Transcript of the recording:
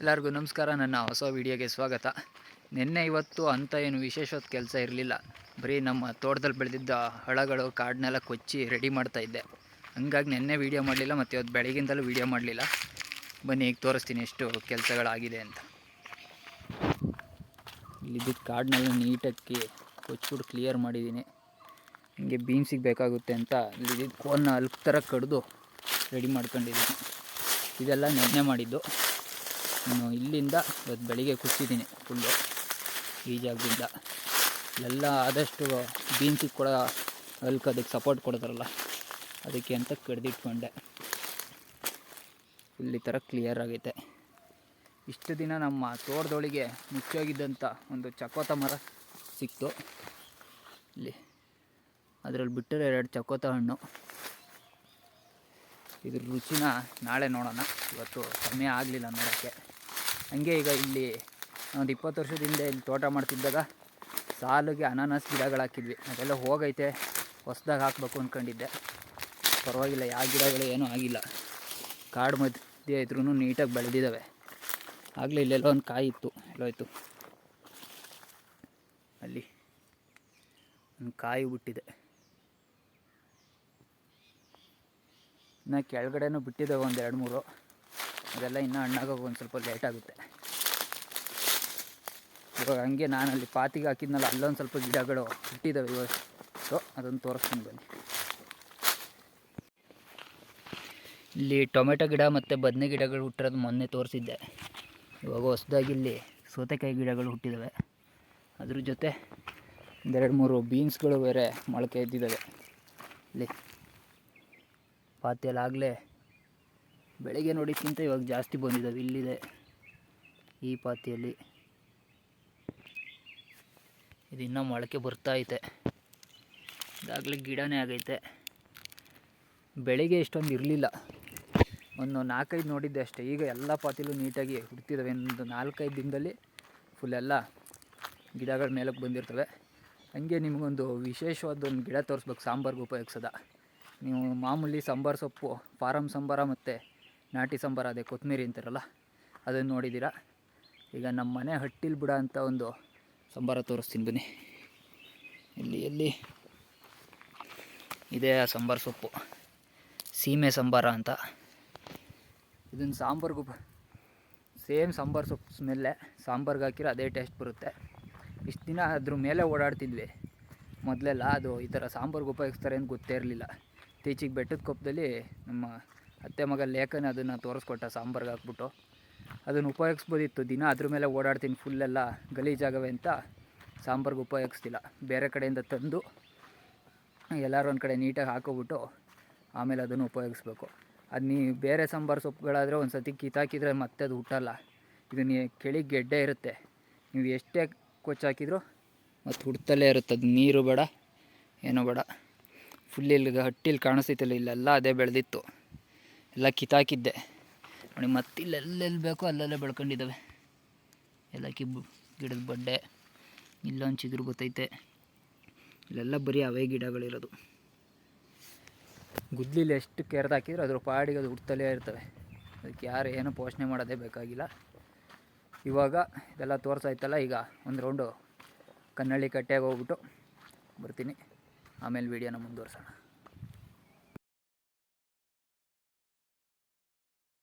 ಎಲ್ಲರಿಗೂ ನಮಸ್ಕಾರ, ನನ್ನ ಹೊಸ ವಿಡಿಯೋಗೆ ಸ್ವಾಗತ. ನಿನ್ನೆ ಇವತ್ತು ಅಂತ ಏನು ವಿಶೇಷವಾದ ಕೆಲಸ ಇರಲಿಲ್ಲ. ಬರೀ ನಮ್ಮ ತೋಟದಲ್ಲಿ ಬೆಳೆದಿದ್ದ ಹಳಗಳು, ಕಾಡನ್ನೆಲ್ಲ ಕೊಚ್ಚಿ ರೆಡಿ ಮಾಡ್ತಾ ಇದ್ದೆ. ಹಂಗಾಗಿ ನಿನ್ನೆ ವೀಡಿಯೋ ಮಾಡಲಿಲ್ಲ ಮತ್ತು ಇವತ್ತು ಬೆಳಗಿಂದಲೂ ವೀಡಿಯೋ ಮಾಡಲಿಲ್ಲ. ಬನ್ನಿ, ಈಗ ತೋರಿಸ್ತೀನಿ ಎಷ್ಟು ಕೆಲಸಗಳಾಗಿದೆ ಅಂತ. ಇಲ್ಲಿದ್ದ ಕಾಡನ್ನೆಲ್ಲ ನೀಟಾಗಿ ಕೊಚ್ಚಿಬಿಟ್ಟು ಕ್ಲಿಯರ್ ಮಾಡಿದ್ದೀನಿ. ಹಿಂಗೆ ಬೀನ್ಸಿಗೆ ಬೇಕಾಗುತ್ತೆ ಅಂತ ಇಲ್ಲಿ ಕೋನ್ನ ಅಲ್ಪ ಥರ ಕಡಿದು ರೆಡಿ ಮಾಡ್ಕೊಂಡಿದ್ದೀನಿ. ಇದೆಲ್ಲ ನೆನ್ನೆ ಮಾಡಿದ್ದು. ನಾನು ಇಲ್ಲಿಂದ ಇವತ್ತು ಬೆಳಿಗ್ಗೆ ಕುಚ್ಚಿದ್ದೀನಿ ಫುಲ್ಲು ಈ ಜಾಗದಿಂದ ಎಲ್ಲ ಆದಷ್ಟು ಬೀನ್ಸಿಗೆ ಕೂಡ ಅಲ್ಕ ಅದಕ್ಕೆ ಸಪೋರ್ಟ್ ಕೊಡ್ತಾರಲ್ಲ, ಅದಕ್ಕೆ ಅಂತ ಕಡ್ದಿಟ್ಕೊಂಡೆ. ಇಲ್ಲಿ ಥರ ಕ್ಲಿಯರ್ ಆಗೈತೆ. ಇಷ್ಟು ದಿನ ನಮ್ಮ ತೋಟದೊಳಗೆ ಮುಖ್ಯವಾಗಿದ್ದಂಥ ಒಂದು ಚಕೋತ ಮರ ಸಿಕ್ತು. ಇಲ್ಲಿ ಅದರಲ್ಲಿ ಬಿಟ್ಟರೆ ಎರಡು ಚಕೋತ ಹಣ್ಣು. ಇದ್ರ ರುಚಿನ ನಾಳೆ ನೋಡೋಣ. ಇವತ್ತು ಸಮಯ ಆಗಲಿಲ್ಲ ನೋಡೋಕ್ಕೆ. ಹಂಗೆ ಈಗ ಇಲ್ಲಿ ಒಂದು ಇಪ್ಪತ್ತು ವರ್ಷದಿಂದ ಇಲ್ಲಿ ತೋಟ ಮಾಡ್ತಿದ್ದಾಗ ಸಾಲಿಗೆ ಅನಾನಸ್ ಗಿಡಗಳು ಹಾಕಿದ್ವಿ. ಅದೆಲ್ಲ ಹೋಗೈತೆ, ಹೊಸ್ದಾಗಿ ಹಾಕಬೇಕು ಅಂದ್ಕೊಂಡಿದ್ದೆ ಪರವಾಗಿಲ್ಲ, ಯಾವ ಗಿಡಗಳು ಏನೂ ಆಗಿಲ್ಲ. ಕಾಡು ಮಧ್ಯೆ ಇದ್ರೂ ನೀಟಾಗಿ ಬೆಳೆದಿದ್ದಾವೆ. ಆಗಲೇ ಇಲ್ಲೆಲ್ಲೋ ಒಂದು ಕಾಯಿ ಇತ್ತು ಎಲ್ಲೋಯ್ತು ಅಲ್ಲಿ ಒಂದು ಕಾಯಿ ಬಿಟ್ಟಿದೆ ಇನ್ನು ಕೆಳಗಡೆನೂ ಬಿಟ್ಟಿದ್ದಾವೆ ಒಂದು ಎರಡು ಮೂರು. ಅದೆಲ್ಲ ಇನ್ನೂ ಹಣ್ಣಾಗೋಗಿ ಒಂದು ಸ್ವಲ್ಪ ಲೇಟ್ ಆಗುತ್ತೆ. ಇವಾಗ ಹಂಗೆ ನಾನು ಅಲ್ಲಿ ಪಾತಿಗೆ ಹಾಕಿದ್ನಲ್ಲ, ಅಲ್ಲೊಂದು ಸ್ವಲ್ಪ ಗಿಡಗಳು ಇಟ್ಟಿದ್ದಾವೆ ಇವಾಗ. ಸೊ, ಅದನ್ನು ತೋರಿಸ್ತೀನಿ ಬನ್ನಿ. ಇಲ್ಲಿ ಟೊಮೆಟೊ ಗಿಡ ಮತ್ತು ಬದನೆ ಗಿಡಗಳು ಹುಟ್ಟಿರೋದು ಮೊನ್ನೆ ತೋರಿಸಿದ್ದೆ. ಇವಾಗ ಹೊಸದಾಗಿ ಇಲ್ಲಿ ಸೌತೆಕಾಯಿ ಗಿಡಗಳು ಹುಟ್ಟಿದ್ದಾವೆ ಅದ್ರ ಜೊತೆ ಒಂದೆರಡು ಮೂರು ಬೀನ್ಸ್ಗಳು ಬೇರೆ ಮೊಳಕೆ ಇದ್ದಿದ್ದಾವೆ ಇಲ್ಲಿ ಪಾತಿಯಲ್ಲಿ ಆಗಲೇ ಬೆಳಗ್ಗೆ ನೋಡಿಕ್ಕಿಂತ ಇವಾಗ ಜಾಸ್ತಿ ಬಂದಿದ್ದಾವೆ ಇಲ್ಲಿದೆ ಈ ಪಾತಿಯಲ್ಲಿ. ಇದು ಇನ್ನೂ ಮೊಳಕೆ ಬರ್ತಾ ಐತೆ. ಇದಾಗಲೇ ಗಿಡನೇ ಆಗೈತೆ. ಬೆಳಿಗ್ಗೆ ಇಷ್ಟೊಂದು ಇರಲಿಲ್ಲ. ಒಂದು ನಾಲ್ಕೈದು ನೋಡಿದ್ದೆ ಅಷ್ಟೇ. ಈಗ ಎಲ್ಲ ಪಾತಿಲೂ ನೀಟಾಗಿ ಹುಡ್ತಿದ್ದಾವೆ ಒಂದು ನಾಲ್ಕೈದು ದಿನದಲ್ಲಿ ಫುಲ್ ಎಲ್ಲ ಗಿಡಗಳ ಮೇಲಕ್ಕೆ ಬಂದಿರ್ತವೆ. ಹಂಗೆ ನಿಮಗೊಂದು ವಿಶೇಷವಾದ ಒಂದು ಗಿಡ ತೋರಿಸ್ಬೇಕು ಸಾಂಬಾರ್ಗೆ ಉಪಯೋಗಿಸೋದ. ನೀವು ಮಾಮೂಲಿ ಸಾಂಬಾರು ಸೊಪ್ಪು ಫಾರಮ್ ಸಾಂಬಾರ ಮತ್ತು ನಾಟಿ ಸಾಂಬಾರು, ಅದೇ ಕೊತ್ತಂಬರಿ ಅಂತಾರಲ್ಲ, ಅದನ್ನು ನೋಡಿದ್ದೀರಾ? ಈಗ ನಮ್ಮ ಮನೆ ಹಟ್ಟಿಲ್ ಬಿಡ ಅಂತ ಒಂದು ಸಾಂಬಾರ ತೋರಿಸ್ತೀನಿ ಬನ್ನಿ. ಇಲ್ಲಿ, ಎಲ್ಲಿ? ಇದೇ ಆ ಸಾಂಬಾರು ಸೊಪ್ಪು. ಸೀಮೆ ಸಾಂಬಾರ ಅಂತ. ಇದನ್ನು ಸಾಂಬಾರ್ಗೂ ಸೇಮ್ ಸಾಂಬಾರು ಸೊಪ್ಪು ಸ್ಮೆಲ್ಲೆ, ಸಾಂಬಾರ್ಗೆ ಹಾಕಿರೋ ಅದೇ ಟೇಸ್ಟ್ ಬರುತ್ತೆ. ಇಷ್ಟು ದಿನ ಅದ್ರ ಮೇಲೆ ಓಡಾಡ್ತಿದ್ವಿ. ಮೊದಲೆಲ್ಲ ಅದು ಈ ಥರ ಸಾಂಬಾರ್ಗೆ ಉಪಯೋಗಿಸ್ತಾರೆ ಅಂತ ಗೊತ್ತೇ ಇರಲಿಲ್ಲ. ಇತ್ತೀಚೆಗೆ ಬೆಟ್ಟದ ಕೊಪ್ಪದಲ್ಲಿ ನಮ್ಮ ಅತ್ತೆ ಮಗ ಲೇಖನ ಅದನ್ನು ತೋರಿಸ್ಕೊಟ್ಟ, ಸಾಂಬಾರ್ಗೆ ಹಾಕ್ಬಿಟ್ಟು. ಅದನ್ನು ಉಪಯೋಗಿಸ್ಬೋದಿತ್ತು. ದಿನ ಅದ್ರ ಮೇಲೆ ಓಡಾಡ್ತೀನಿ ಫುಲ್ಲೆಲ್ಲ ಗಲೀಜಾಗವೆ ಅಂತ ಸಾಂಬಾರ್ಗೆ ಉಪಯೋಗಿಸ್ತಿಲ್ಲ. ಬೇರೆ ಕಡೆಯಿಂದ ತಂದು ಎಲ್ಲರೂ ಒಂದು ಕಡೆ ನೀಟಾಗಿ ಹಾಕೋಬಿಟ್ಟು ಆಮೇಲೆ ಅದನ್ನು ಉಪಯೋಗಿಸ್ಬೇಕು. ಅದು ನೀ ಬೇರೆ ಸಾಂಬಾರು ಸೊಪ್ಪುಗಳಾದರೆ ಒಂದು ಸತಿ ಕಿತ್ತಾಕಿದ್ರೆ ಮತ್ತೆ ಅದು ಹುಟ್ಟಲ್ಲ. ಇದು ನೀ ಕೆಳಗೆ ಗೆಡ್ಡೆ ಇರುತ್ತೆ. ನೀವು ಎಷ್ಟೇ ಕೊಚ್ಚಾಕಿದ್ರು ಮತ್ತು ಹುಡ್ತಲೇ ಇರುತ್ತೆ. ಅದು ನೀರು ಬೇಡ, ಏನೂ ಬೇಡ. ಫುಲ್ ಇಲ್ಲಿ ಹಟ್ಟಿಲಿ ಕಾಣಿಸ್ತಿಲ್ಲ ಇಲ್ಲೆಲ್ಲ ಅದೇ ಬೆಳೆದಿತ್ತು. ಎಲ್ಲ ಕಿತ್ತಾಕಿದ್ದೆ. ನೋಡಿ, ಮತ್ತೆ ಇಲ್ಲೆಲ್ಲೆಲ್ಲಿ ಬೇಕೋ ಅಲ್ಲೆಲ್ಲ ಬೆಳ್ಕೊಂಡಿದ್ದಾವೆ. ಎಲ್ಲ ಕಿಬ್ಬು, ಗಿಡದ ಬಡ್ಡೆ, ಇಲ್ಲೊಂದು ಚಿಗುರು ಗೊತ್ತೈತೆ. ಇಲ್ಲೆಲ್ಲ ಬರೀ ಅವೇ ಗಿಡಗಳಿರೋದು. ಗುದ್ಲಿಲಿ ಎಷ್ಟು ಕೆರೆದು ಹಾಕಿದ್ರು ಅದ್ರ ಪಾಡಿಗೆ ಅದು ಹುಡ್ತಲೇ ಇರ್ತವೆ. ಅದಕ್ಕೆ ಯಾರು ಏನು ಪೋಷಣೆ ಮಾಡೋದೇ ಬೇಕಾಗಿಲ್ಲ. ಇವಾಗ ಇದೆಲ್ಲ ತೋರಿಸಾಯ್ತಲ್ಲ, ಈಗ ಒಂದು ರೌಂಡು ಕನ್ನಳ್ಳಿ ಕಟ್ಟೆಗೆ ಹೋಗ್ಬಿಟ್ಟು ಬರ್ತೀನಿ. ಆಮೇಲೆ ವೀಡಿಯೋನ ಮುಂದುವರ್ಸೋಣ.